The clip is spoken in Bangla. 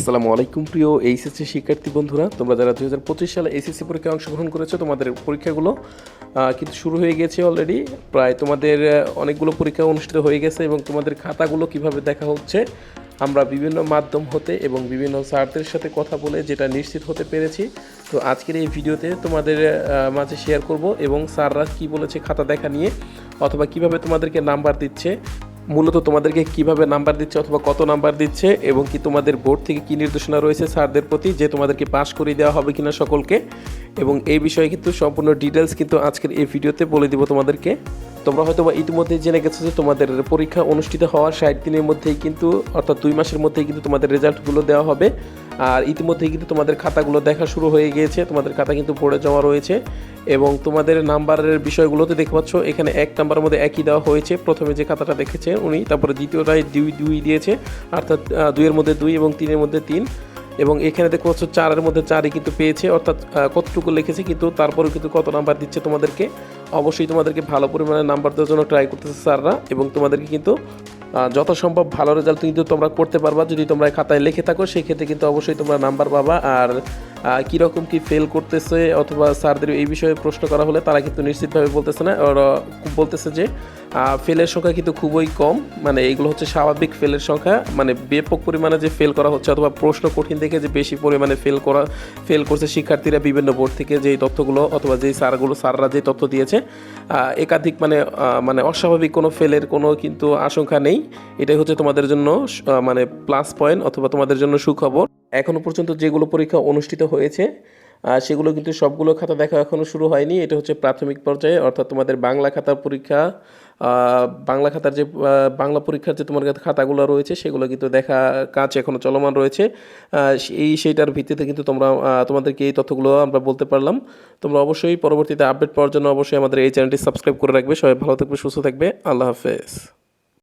আসসালামু আলাইকুম, প্রিয় এইচএসসি শিক্ষার্থী বন্ধুরা। তোমরা যারা দুই হাজার পঁচিশ সালে এইচএসসি পরীক্ষায় অংশগ্রহণ করেছ, তোমাদের পরীক্ষাগুলো কিন্তু শুরু হয়ে গেছে অলরেডি প্রায় তোমাদের অনেকগুলো পরীক্ষা অনুষ্ঠিত হয়ে গেছে এবং তোমাদের খাতাগুলো কীভাবে দেখা হচ্ছে, আমরা বিভিন্ন মাধ্যম হতে এবং বিভিন্ন স্যারদের সাথে কথা বলে যেটা নিশ্চিত হতে পেরেছি। তো আজকের এই ভিডিওতে তোমাদের মাঝে শেয়ার করব এবং স্যাররা কি বলেছে খাতা দেখা নিয়ে, অথবা কীভাবে তোমাদেরকে নাম্বার দিচ্ছে মূলত তোমাদেরকে কীভাবে নাম্বার দিচ্ছে অথবা কত নাম্বার দিচ্ছে এবং কি তোমাদের বোর্ড থেকে কি নির্দেশনা রয়েছে স্যারদের প্রতি যে তোমাদেরকে পাশ করিয়ে দেওয়া হবে কিনা সকলকে এবং এই বিষয়ে কিন্তু সম্পূর্ণ ডিটেলস কিন্তু আজকের এই ভিডিওতে বলে দিব তোমাদেরকে। তোমরা হয়তো বা ইতিমধ্যে জেনে গেছো যে তোমাদের পরীক্ষা অনুষ্ঠিত হওয়ার ষাট দিনের মধ্যেই কিন্তু, অর্থাৎ দুই মাসের মধ্যেই কিন্তু তোমাদের রেজাল্টগুলো দেওয়া হবে। আর ইতিমধ্যেই কিন্তু তোমাদের খাতাগুলো দেখা শুরু হয়ে গিয়েছে, তোমাদের খাতা কিন্তু পড়ে জমা রয়েছে। এবং তোমাদের নাম্বারের বিষয়গুলোতে দেখতে পাচ্ছ, এখানে এক নাম্বারের মধ্যে একই দেওয়া হয়েছে। প্রথমে যে খাতাটা দেখেছে উনি, তারপরে দ্বিতীয়টায় দুই দুই দিয়েছে, অর্থাৎ দুইয়ের মধ্যে দুই এবং তিনের মধ্যে তিন। এবং এখানে দেখতে পাচ্ছ চারের মধ্যে চারই কিন্তু পেয়েছে অর্থাৎ কতটুকু লিখেছে কিন্তু তারপরেও কিন্তু কত নাম্বার দিচ্ছে তোমাদেরকে? অবশ্যই তোমাদেরকে ভালো পরিমাণে নাম্বার দেওয়ার জন্য ট্রাই করতেছে স্যাররা এবং তোমাদেরকে কিন্তু আহ, যত সম্ভব ভালো রেজাল্ট কিন্তু তোমরা করতে পারবা যদি তোমরা খাতায় লিখে থাকো। সেই ক্ষেত্রে কিন্তু অবশ্যই তোমরা নাম্বার পাবা আর কীরকম কি ফেল করতেছে অথবা স্যারদের এই বিষয়ে প্রশ্ন করা হলে তারা কিন্তু নিশ্চিতভাবে বলতেছে না ওরা বলতেছে যে ফেলের সংখ্যা কিন্তু খুবই কম। মানে এগুলো হচ্ছে স্বাভাবিক ফেলের সংখ্যা। মানে ব্যাপক পরিমাণে যে ফেল করা হচ্ছে অথবা প্রশ্ন কঠিন দেখে যে বেশি পরিমাণে ফেল করা ফেল করছে শিক্ষার্থীরা বিভিন্ন বোর্ড থেকে যেই তথ্যগুলো অথবা যেই স্যারগুলো, স্যাররা যে তথ্য দিয়েছে। একাধিক মানে মানে অস্বাভাবিক কোনো ফেলের কোনো কিন্তু আশঙ্কা নেই। এটাই হচ্ছে তোমাদের জন্য মানে প্লাস পয়েন্ট অথবা তোমাদের জন্য সুখবর। এখনও পর্যন্ত যেগুলো পরীক্ষা অনুষ্ঠিত হয়েছে সেগুলো কিন্তু সবগুলো খাতা দেখা এখনও শুরু হয়নি। এটা হচ্ছে প্রাথমিক পর্যায়ে, অর্থাৎ তোমাদের বাংলা খাতার পরীক্ষা বাংলা খাতার যে বাংলা পরীক্ষার যে তোমার খাতাগুলো রয়েছে, সেগুলো কিন্তু দেখা কাজ এখনও চলমান রয়েছে। এই সেইটার ভিত্তিতে কিন্তু তোমরা তোমাদেরকে এই তথ্যগুলো আমরা বলতে পারলাম। তোমরা অবশ্যই পরবর্তীতে আপডেট পাওয়ার জন্য অবশ্যই আমাদের এই চ্যানেলটি সাবস্ক্রাইব করে রাখবে। সবাই ভালো থাকবে, সুস্থ থাকবে। আল্লাহ হাফেজ।